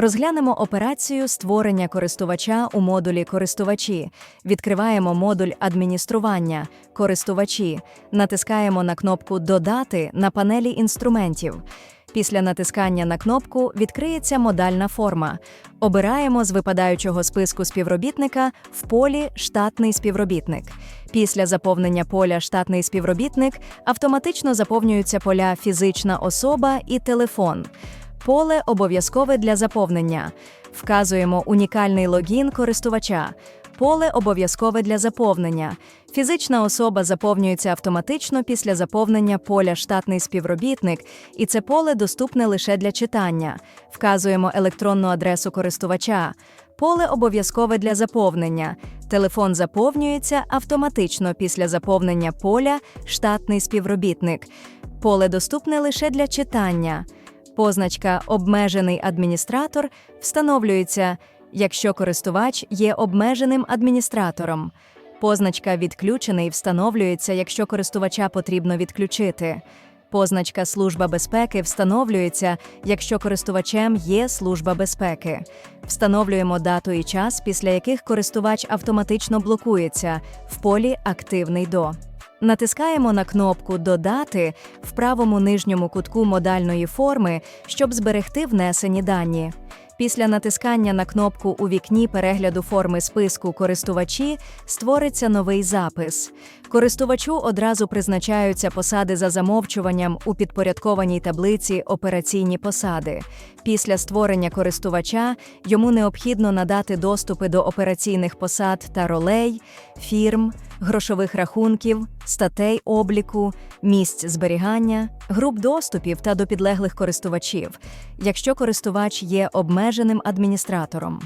Розглянемо операцію створення користувача у модулі Користувачі. Відкриваємо модуль адміністрування Користувачі. Натискаємо на кнопку Додати на панелі інструментів. Після натискання на кнопку відкриється модальна форма. Обираємо з випадаючого списку співробітника в полі Штатний співробітник. Після заповнення поля Штатний співробітник автоматично заповнюються поля Фізична особа і телефон. Поле обов'язкове для заповнення. Вказуємо унікальний логін користувача. Поле обов'язкове для заповнення. Фізична особа заповнюється автоматично після заповнення поля штатний співробітник, і це поле доступне лише для читання. Вказуємо електронну адресу користувача. Поле обов'язкове для заповнення. Телефон заповнюється автоматично після заповнення поля штатний співробітник. Поле доступне лише для читання. Позначка Обмежений адміністратор встановлюється, якщо користувач є обмеженим адміністратором. Позначка Відключений встановлюється, якщо користувача потрібно відключити. Позначка Служба безпеки встановлюється, якщо користувачем є служба безпеки. Встановлюємо дату і час, після яких користувач автоматично блокується в полі Активний до. Натискаємо на кнопку Додати в правому нижньому кутку модальної форми, щоб зберегти внесені дані. Після натискання на кнопку у вікні перегляду форми списку користувачі створиться новий запис. Користувачу одразу призначаються посади за замовчуванням у підпорядкованій таблиці Операційні посади. Після створення користувача йому необхідно надати доступи до операційних посад та ролей, фірм, грошових рахунків, статей обліку, місць зберігання, груп доступів та до підлеглих користувачів, якщо користувач є обмеженим адміністратором.